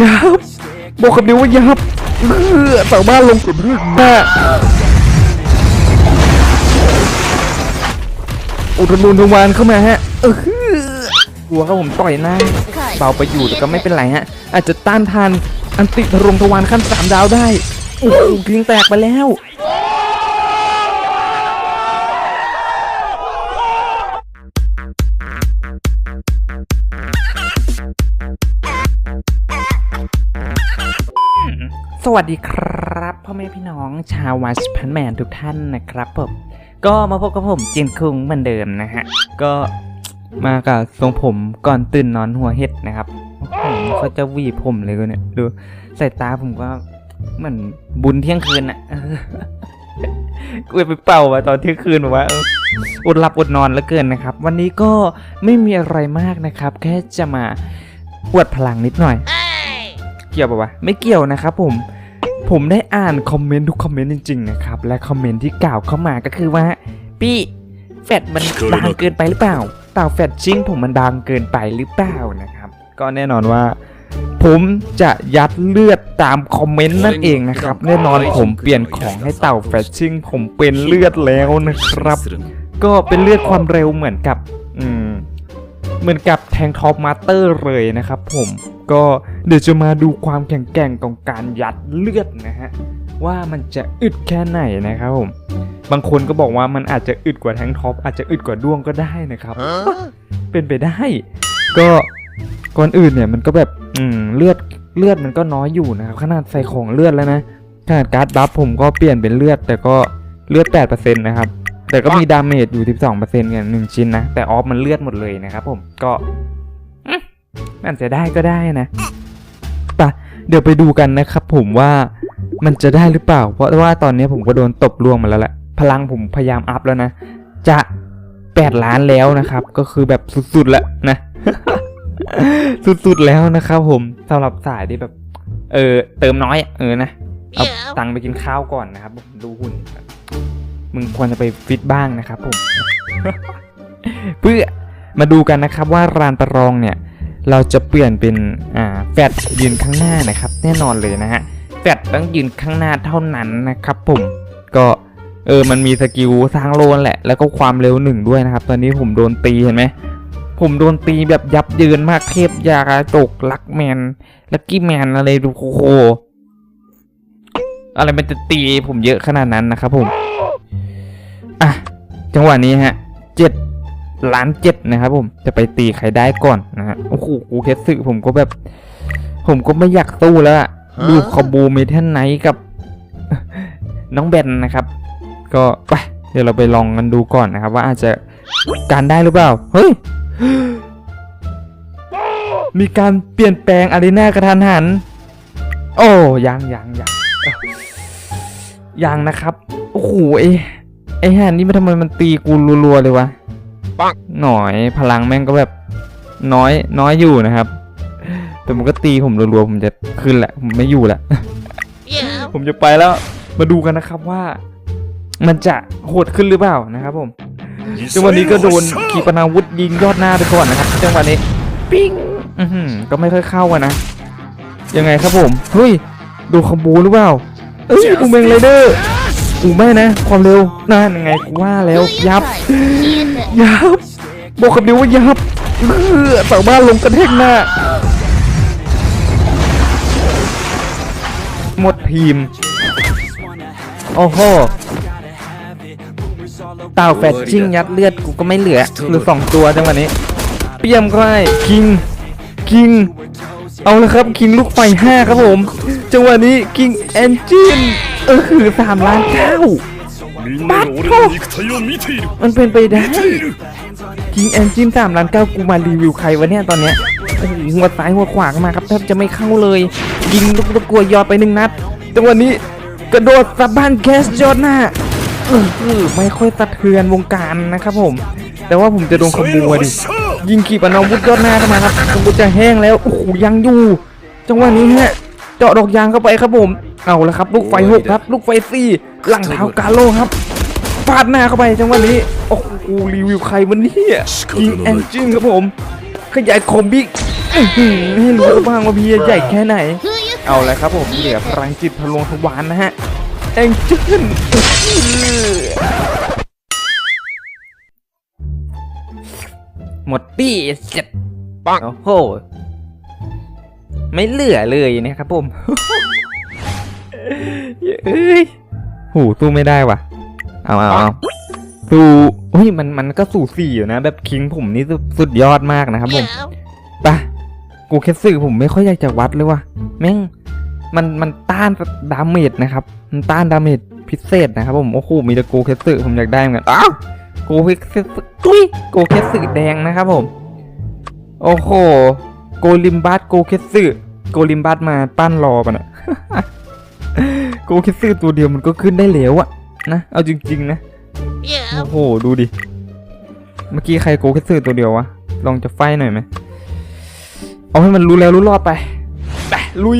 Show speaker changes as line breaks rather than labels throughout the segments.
ยับบอกคำเดียวว่ายับเออเสาบ้านลงสุดเรื่องหน้าอุดรูนทวานเข้ามาฮะเออกลัวครับผมต่อยหน้าเบาไปอยู่แต่ก็ไม่เป็นไรฮะ อาจจะต้านทานอันติทรงทวานขั้นสามดาวได้โอ้โหทิ้งแตกไปแล้ว สวัสดีครับพ่อแม่พี่น้องชาววัชพันแมนทุกท่านนะครับผมก็มาพบกับผมเจนคุงเหมือนเดิมนะฮะ ก็มากับทรงผมก่อนตื่นนอนหัวเห็ดนะครับเขาจะหวีผมเลยกูเนี่ยดูสายตาผมก็เหมือนบุญเที่ยงคืนอะกูไปเป่ามาตอนเที่ยงคืนบอกว่าอดหลับอดนอนเหลือเกินนะครับ วันนี้ก็ไม่มีอะไรมากนะครับ แค่จะมาปวดพลังนิดหน่อย เกี่ยวปะวะไม่เกี่ยวนะครับผมผมได้อ่านคอมเมนต์ทุกคอมเมนต์จริงๆนะครับและคอมเมนต์ที่กล่าวเข้ามาก็คือว่าพี่แฟดมันบางเกินไปหรือเปล่าเต่าแฟดชิ่งผมมันบางเกินไปหรือเปล่านะครับ ก็แน่นอนว่า ผมจะยัดเลือดตามคอมเมนต์นั่นเองนะครับ แน่นอนผมเปลี่ยนของให้เต่าแฟดชิ่งผมเป็นเลือดแล้วนะครับ ก็เป็นเลือดความเร็วเหมือนกับอืม เหมือนกับแทงท็อปมาสเตอร์เลยนะครับผมก็เดี๋ยวจะมาดูความแข็งแกร่งของการยัดเลือดนะฮะว่ามันจะอึดแค่ไหนนะครับผมบางคนก็บอกว่ามันอาจจะอึดกว่าแทงท็อปอาจจะอึดกว่าด้วงก็ได้นะครับ เป็นไปได้ ก็ก่อนอื่นเนี่ยมันก็แบบอืมเลือดเลือดมันก็น้อยอยู่นะครับขนาดใส่ของเลือดแล้วนะขนาดการ์ดบัฟผมก็เปลี่ยนเป็นเลือด แต่ก็เลือด8%นะครับ แต่ก็มีดาเมจอยู่ 12%กันหนึ่งชิ้นนะ แต่ออฟมันเลือดหมดเลยนะครับผมก็อืมมันจะได้ก็ได้นะปะเดี๋ยวไปดูกันนะครับผมว่ามันจะได้หรือเปล่า เพราะว่าตอนนี้ผมก็โดนตบล่วงมาแล้วแหละ พลังผมพยายามอัพแล้วนะ จะ 8 ล้านแล้วนะครับ ก็คือแบบสุดๆแล้วนะ สุดๆแล้วนะครับผมสำหรับสายที่แบบ เออ เติมน้อยอะเออนะ เอาตังค์ไปกินข้าวก่อนนะครับ ผมดูหุ่น มึงควรจะไปฟิตบ้างนะครับผม เพื่อมาดูกันนะครับว่ารานประรองเนี่ย เราจะเปลี่ยนเป็นอ่าแฟดยืนข้างหน้านะครับ แน่นอนเลยนะฮะแฟดต้องยืนข้างหน้าเท่านั้นนะครับผมก็เออ มันมีสกิลสร้างโลนแหละ แล้วก็ความเร็วหนึ่งด้วยนะครับ ตอนนี้ผมโดนตีเห็นไหม ผมโดนตีแบบยับเยินมาก เทพยากระจกลักแมน ลักกี้แมนอะไรดูโคโค อะไรมันจะตีผมเยอะขนาดนั้นนะครับผม อะ จังหวะนี้ฮะเจ็ดล้านเจ็ดนะครับผมจะไปตีใครได้ก่อนนะฮะโอ้โหกูเคสสึผมก็แบบ ผมก็ไม่อยากสู้แล้วอะดูคอมบูเมทันไนท์กับ น้องแบนนะครับ ก็ไปเดี๋ยวเราไปลองกันดูก่อนนะครับ ว่าอาจจะการได้หรือเปล่า เฮ้ย มีการเปลี่ยนแปลงอารีนากระทันหัน โอ้ยังยังยังเอ้ายังนะครับ โอ้โหไอ้ไอ้ห่นนี่มันทำไมมันตีกูรัวๆเลยวะ
ปัง
หน่อยพลังแม่งก็แบบน้อยน้อยอยู่นะครับ แต่มันก็ตีผมรัวๆผมจะขึ้นแหละผมไม่อยู่แหละผมจะไปแล้ว มาดูกันนะครับว่า มันจะโหดขึ้นหรือเปล่านะครับ ผมจังหวะนี้ก็โดนขีปนาวุธยิงยอดหน้าไปก่อนนะครับจังหวะนี้ปิ้งอือหือก็ไม่ค่อยเข้าอะนะยังไงครับผมเฮ้ยดูคอมโบหรือเปล่าเอ้ยอูเมงไรเดอร์ อูไม่นะ ความเร็วนั่นยังไงกูว่าแล้วยับยับบอกคำเดียวว่ายับเออเสาบ้านลงกระแทกหน้าหมดทีมโอ้โหเต่าแฟดชิ่งยัดเลือดกูก็ไม่เหลือเหลือสองตัวจังหวะนี้ เปี้ยมก็ได้คิงคิง เอาละครับคิงลูกไฟห้าครับผม จังหวะนี้คิงแอนจิน เออคือสามล้านเก้า
บัตโท
มันเป็นไปได้คิงแอนจินสามล้านเก้ากูมารีวิวใครวะเนี่ยตอนเนี้ยหัวซ้ายหัวขวามาครับแทบจะไม่เข้าเลย ยิงลูกตะกัวยอดไปหนึ่งนัดจังหวะนี้กระโดดสะบ้านแคสยอดหน้าออไม่ค่อยสะเทือนวงการนะครับผม แต่ว่าผมจะโดนขโมยดิ ยิงขีปนาวุธยอดหน้าเข้ามาครับผมจะแห้งแล้วโอ้โยังอยู่ จังหวะนี้เนี่ย เจาะดอกยางเข้าไปครับผมเอาละครับ ลูกไฟหกครับ ลูกไฟสี่หลังเท้ากาโลครับฟาดหน้าเข้าไปจังหวะนี้โอ้โหรีวิวใครวันนี้ยิงแอนจินครับผมขยายคอมบิอื้อหือให้รู้บ้างว่าพี่ใหญ่แค่ไหน เอาเลยครับผมเหลือพลังจิตพลวงทวารนะฮะเอ็งจื้นหมดปี้เสร็จ
ปัง
โอ้โห ไม่เหลือเลยนะครับผมเอ้ยหูสู้ไม่ได้ว่ะ เอาเอาเอาสู้เฮ้ยมันมันก็สู่สี่อยู่นะ แบบคิงผมนี่สุดสุดยอดมากนะครับผมไปะกูแค่สื่อผมไม่ค่อยอยากจะวัดเลยว่ะแม่งมันมันต้านดาเมจนะครับ มันต้านดาเมจพิเศษนะครับผมโอ้โหมีแต่โกเคสึผมอยากได้เหมือนกันอ้าวโกเคสึตุ้ยโกเคสึแดงนะครับผม โอ้โห โกลิมบัสโกเคสึ โกลิมบัสมาปั้นรอปะน่ะโกเคสึตัวเดียวมันก็ขึ้นได้แล้วอะนะ เอาจริงๆนะ โอ้โห ดูดิ เมื่อกี้ใครโกเคสึตัวเดียววะ ลองจะไฟหน่อยไหม เอาให้มันรู้แล้วรู้รอดไป ไปลุย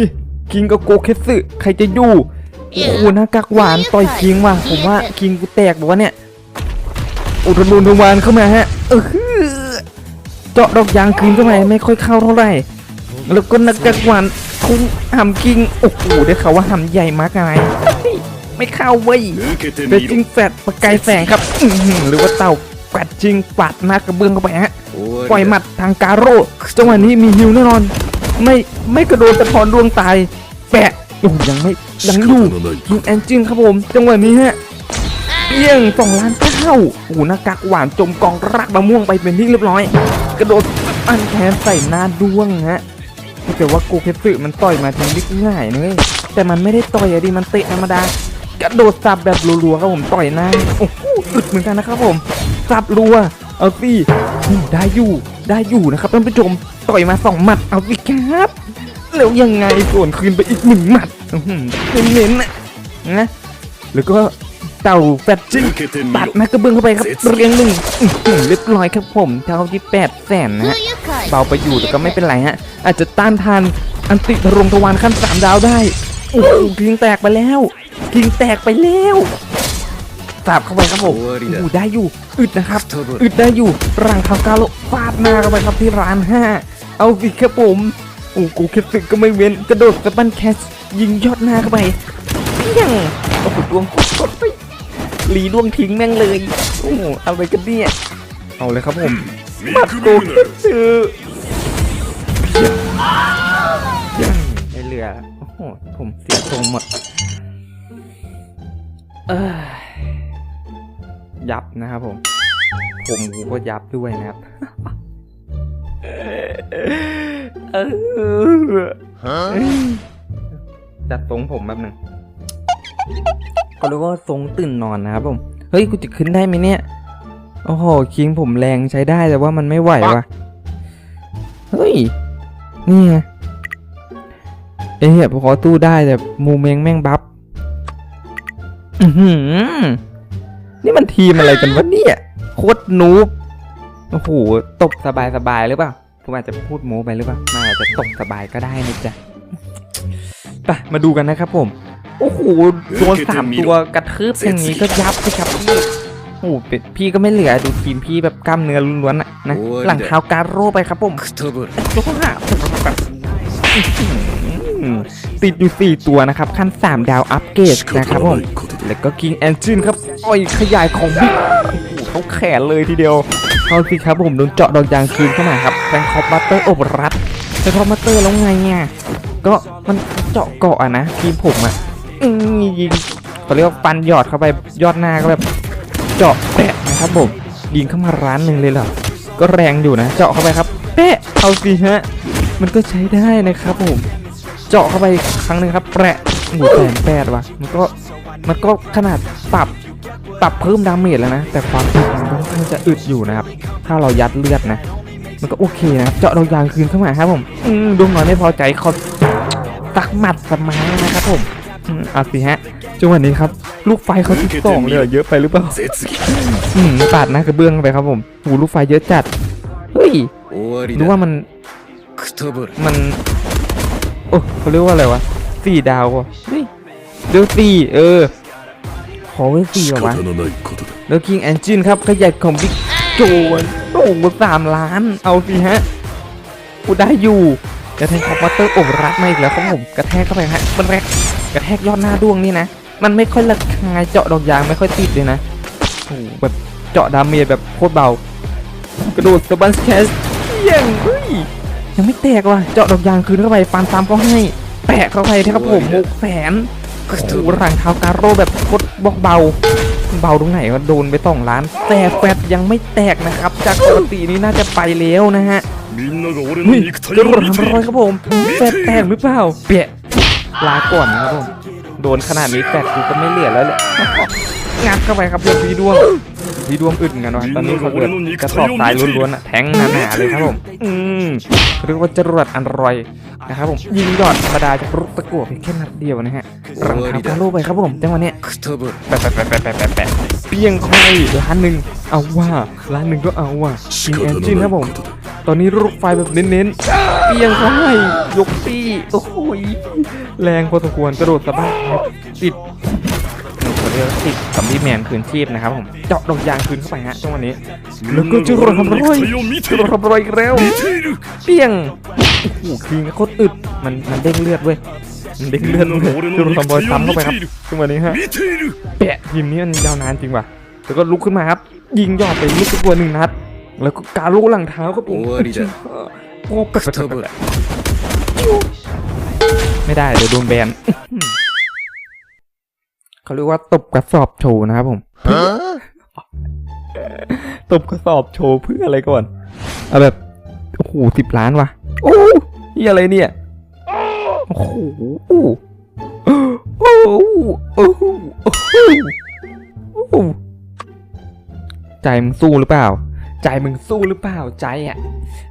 คิงกับโกเคสึใครจะอยู่ โอ้โหหน้ากากหวานต่อยคิงว่ะ ผมว่าคิงกูแตกบอกว่าเนี่ย อุดรุนทวานเข้ามาฮะ เออฮือเจาะดอกยางคืนเข้ามาไม่ค่อยเข้าเท่าไหร่ แล้วก็นักจักรวาลคุ้งหำกิงโอ้โหได้ข่าว่าหำใหญ่มากไงไม่เข้าเว้ยเป็นจิงแฟดประกายแสงครับหรือว่าเต่าแปดจิงปัดหน้ากระเบื้องเข้าไปฮะปล่อยหมัดทางการโร่จังหวะนี้มีฮิวแน่นอน ไม่ไม่กระโดดแต่พรดวงตายแปะยังไม่ยังอยู่ยิงแอนจิงครับผม จังหวะนี้ฮะเพียงสองล้านเก้าโอ้หน้ากากหวานจมกองรักมะม่วงไปเป็นที่เรียบร้อย กระโดดอันแขนใส่หน้าดวงฮะ ถ้าเกิดว่ากูเพชรมันต่อยมาทีนี้ง่ายเลยแต่มันไม่ได้ต่อยอะดิมันเตะธรรมดากระโดดซับแบบรัวๆครับผมต่อยหน้าโอ้โหอึดเหมือนกันนะครับผมซับรัวเอาสิได้อยู่ได้อยู่นะครับท่านผู้ชมต่อยมาสองหมัดเอาสิครับแล้วยังไงส่วนคืนไปอีกหนึ่งหมัดเน้นๆนะหรือก็เต่าแฟดจิ้งตัดแม็กระเบื้องเข้าไปครับเรียงหนึ่งเรียบร้อยครับผมเท่าที่แปดแสนนะฮะ เบาไปอยู่แต่ก็ไม่เป็นไรฮะ อาจจะต้านทานอันติทรงทวารขั้นสามดาวได้โอ้โหกิงแตกไปแล้วกิงแตกไปแล้วสาบเข้าไปครับผมโอ้โหได้อยู่ อึดนะครับ อึดได้อยู่รังคากาโลฟาดหน้าเข้าไปครับที่ร้านห้าเอาสิครับผมโอ้โหเคสสึก็ไม่เว้นกระโดดสะบั้นแคสยิงยอดหน้าเข้าไปเพียงโอ้โหดวงกดกดไปหลีดวงทิ้งแม่งเลยโอ้โหเอาไปกันเนี่ยเอาเลยครับผม
見
ปัดกู
ซื้
อไม่เหลือ โอ้โห ผมเสียทรงหมดยับนะครับผม ผมกูก็ยับด้วยนะครับจัดทรงผมแบบหนึ่งก็รู้ว่าทรงตื่นนอนนะครับผม เฮ้ย กูจะขึ้นได้ไหมเนี่ย โอ้โหคิงผมแรงใช้ได้แต่ว่ามันไม่ไหวว่ะเฮ้ยนี่ไงเอ้ยพอตู้ได้แต่มูเมงแม่งบัฟอือหือนี่มันทีมอะไรกันวะเนี่ยโคตรนูบโอ้โหตบสบายสบายๆหรือเปล่าผมอาจจะพูดโม้ไปหรือเปล่าน่าจะตบสบายก็ได้นะจ๊ะไปมาดูกันนะครับผม โอ้โหโดนสามตัวกระทืบอย่างนี้ก็ยับสิครับพี่โอ้พี่ก็ไม่เหลือดูทีมพี่แบบกล้ามเนื้อล้วนๆนะหลังเท้าการโร่ไปครับผมติดอยู่ 4 ตัวนะครับ ขั้น 3 ดาวอัพเกรดนะครับผม
แล้วก็กิ
งแอนจินครับอ้อยขยายของบิ๊กเขาแขนเลยทีเดียวเขาสิครับผมโดนเจาะดอกยางคืนเข้ามาครับแบงคอปบัตเตอร์อบรัดแบงคอปบัตเตอร์แล้วไงเนี่ยก็มันเจาะเกาะนะทีมผมอะยิงเขาเรียกว่าฟันหยอดเข้าไปยอดหน้าก็แบบ เจาะแปะนะครับผมยิงเข้ามาร้านหนึ่งเลยเหรอก็แรงอยู่นะ เจาะเข้าไปครับแปะเอาสิฮะมันก็ใช้ได้นะครับผม เจาะเข้าไปครั้งหนึ่งครับแปะหมูแสนแปดว่ะมันก็มันก็ขนาดปรับปรับเพิ่มดาเมจแล้วนะ แต่ความอึดมันก็ค่อนข้างจะอึดอยู่นะครับ ถ้าเรายัดเลือดนะ มันก็โอเคนะครับเจาะดอกยางคืนเข้ามาครับผมดวงน้อยไม่พอใจเขาตักหมัดสมานะครับผมอืมเอาสิฮะจังหวะนี้ครับ ลูกไฟเขาที่สองเลยเหเยอะไปหรือเปล่าอืมปาดหน้ากระเบื้องไปครับผมปูลูกไฟเยอะจัดเฮ้ย
ดู
ว่ามันมันโอ้เขาเรียกว่าอะไรวะสี่ดาวอะเดี๋ยวสี่เออขอเวล
สี่
เหรอวะ
แล้วคิง
แอนจินครับขยายของบิ๊กโจนโอ้โหสามล้านเอาสิฮะกูได้อยู่กระแทกคอมพิวเตอร์อบรัดมาอีกแล้วครับผมกระแทกเข้าไปฮะมันแรกกระแทกยอดหน้าดวงนี่นะ มันไม่ค่อยระคายเจาะดอกยางไม่ค่อยติดเลยนะโอ้แบบเจาะดาเมจแบบโคตรเบากระโดดสบันแคสเยังเฮ้ยยังไม่แตกว่ะเจาะดอกยางคืนเข้าไปฟันตามก็ให้แปะเข้าไปนะครับผมหกแสน
ก็
ถูหลังเท้าการโรแบบโคตรบอกเบาเบาตรงไหนก็โดนไปต่องร้าน แต่แฟดยังไม่แตกนะครับ จากปกตินี้น่าจะไปแล้วนะฮะเฮ้ยกระโดดทำอะ
ไรค
รับผมแฟดแตกหรือเปล่าเปียลาก่อนนะครับผม โดนขนาดนี้แต่กูก็ไม่เหลือแล้วแหละงัดเข้าไปครับเพื่อนพี่ดวงพี่ดวงอึดกันวะตอนนี้เขาเกิดกระสอบตายล้วนๆอะแทงหนาๆเลยครับผมอืมเรียกว่าจรวดอันรอยนะครับผมยิงยอดธรรมดาจะรุกตะกั่วเพียงแค่นัดเดียวนะฮะรังคาพาโลไปครับผมจังหวะเนี้ยแปะแปะแปะแปะแปะแปะเพียงคอยล้านหนึ่งเอาว่าล้านหนึ่งก็เอาว่า
มี
แอนจินครับผม ตอนนี้ลูกไฟแบบเน้นๆเปียงเขาให้ยกตีโอ้โหแรงพอสมควรกระโดดสะบัดติดคนเรียกติดสำลีแมนคืนชีพนะครับผมเจาะดอกยางคืนเข้าไปฮะช่วงวัน
นี้
แล้วก็จุรทำร้อยจุรทำร้อยอีกแล้วเปียงโอ้โหคิงโคตรอึดมันมันเด้งเลือดเว้ยมันเด้งเลือดเลยจุรทำร้อยซ้ำเข้าไปครับ
ช่
วงวันนี้ฮะแปะทีมนี้มันยาวนานจริงว่ะแล้วก็ลุกขึ้นมาครับ ยิงยอดไปลูกตัวหนึ่งนัด แล้วก็การลูกหลังเท้าก็ปุ่มโอ้กระเบิดไม่ได้เดี๋ยวโดนแบนเขาเรียกว่าตบกระสอบโชว์นะครับผมตบกระสอบโชว์เพื่ออะไรก่อนเอาแบบโอ้โหสิบล้านวะโอ้ยอะไรเนี่ยโอ้โหโอ้โหโอ้โหโอ้โหใจมึงสู้หรือเปล่า ใจมึงสู้หรือเปล่าใจอะ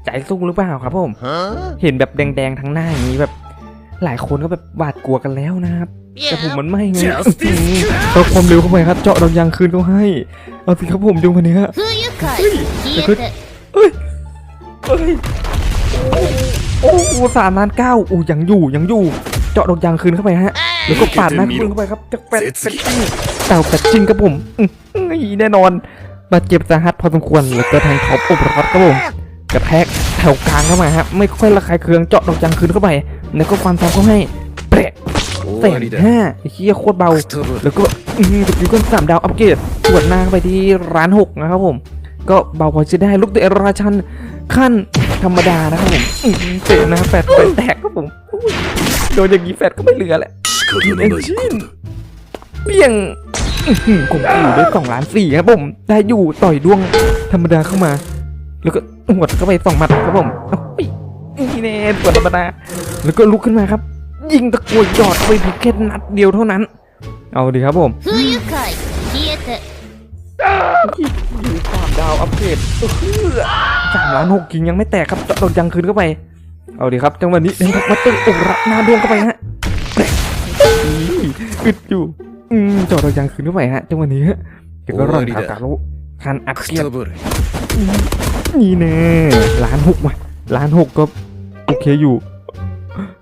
ใจสู้หรือเปล่าครับผมเห็นแบบแดงๆทั้งหน้าอย่างนี้แบบ หลายคนก็แบบหวาดกลัวกันแล้วนะครับแต่ผมมันไม่ไงเติมความเร็วเข้าไปครับ เจาะดอกยางคืนเขาให้ เอาสิครับผมดูงคน
นี้ฮะเฮ้ย
เฮ้ยเฮ้ยโอ้โหสามล้านเก้าอู้ยังอยู่ยังอยู่ เจาะดอกยางคืนเข้าไปฮะแล้วก็ปาดหน้าคืนเข้าไปครับจะเป็ดเป็นเต่าป็ดจรินครับผมไอ้แน่นอน บาดเจ็บสาหัสพอสมควรแล้วก็ทางขอบอุบรอดครับผมกระแทกแถวกลางเข้ามาฮะไม่ค่อยระคายเคืองเจาะดอกจังคืนเข้าไป แล้วก็ฟันซ้ำเข้าให้เป
รต
เตะห้าเฮียโคตรเบา แล้วก็อืมดูก็สามดาวอัพเกรดตรวจหน้าไปที่ร้านหกนะครับผม ก็เบาพอจะได้ลูกเตะราชันขั้นธรรมดานะครับผมเตะนะแปดแปแตกครับผมโดนอย่างนี้แฟดก็ไม่เหลือแหละเปียง ผมอยู่ด้วยสองล้านสี่ครับผม ได้อยู่ต่อยดวงธรรมดาเข้ามา แล้วก็หวดเข้าไปสองหมัดครับผมนี่แน่ส่วนธรรมดา แล้วก็ลุกขึ้นมาครับ ยิงตะกวยยอดไปเพียงแค่นัดเดียวเท่านั้น เอาดีครับผมสามดาวอัพเกรดสามล้านหกกิงยังไม่แตกครับตอนยังคืนเข้าไป เอาดีครับจังหวะนี้เดนทักมาตึ้งอกรักหน้าดวงเข้าไปฮะอึดอยู่ อืมจอดเรายังคืนหรือไมฮะจังวันนี้ฮะเดี๋ยวก็รอดขากาลุคันอักเสี
ยบ
นี่แน่ล้านหกมาล้านหกก็โอเคอยู่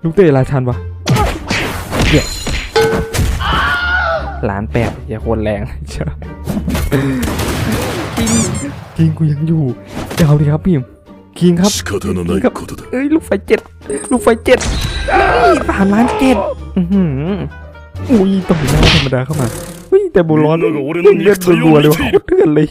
ลูกเตะราชันวะเียล้านแปดอย่าโคตรแรงเชียวจริงกูยังอยู่เจ้าดิครับพี่คิงครับ
คิงครับ
เอ้ยลูกไฟเจ็ดลูกไฟเจ็ดผ่านล้านเจ็ดอือหือ อุ้ยต่อยหน้าธรรมดาเข้ามาอุ้ยแต่บุร้อนเลืนดรัวๆเลยว่ะโคตรเถื่อนเลย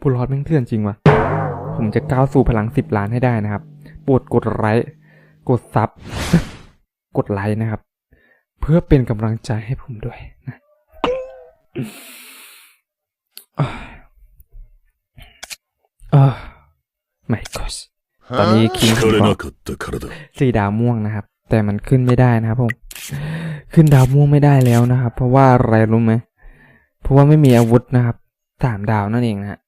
บุร้อนแม่งเถื่อนจริงว่ะผมจะก้าวสู่พลังสิบล้านให้ได้นะครับปวดกดไลค์กดซับกดไลค์นะครับ เพื่อเป็นกำลังใจให้ผมด้วยนะ ไม่ก็ตอนนี้คิงสี่ดาวม่วงนะครับ แต่มันขึ้นไม่ได้นะครับผม ขึ้นดาวม่วงไม่ได้แล้วนะครับ เพราะว่าอะไรรู้ไหมเพราะว่าไม่มีอาวุธนะครับสามดาวนั่นเองนะ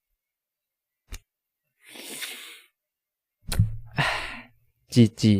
จีจี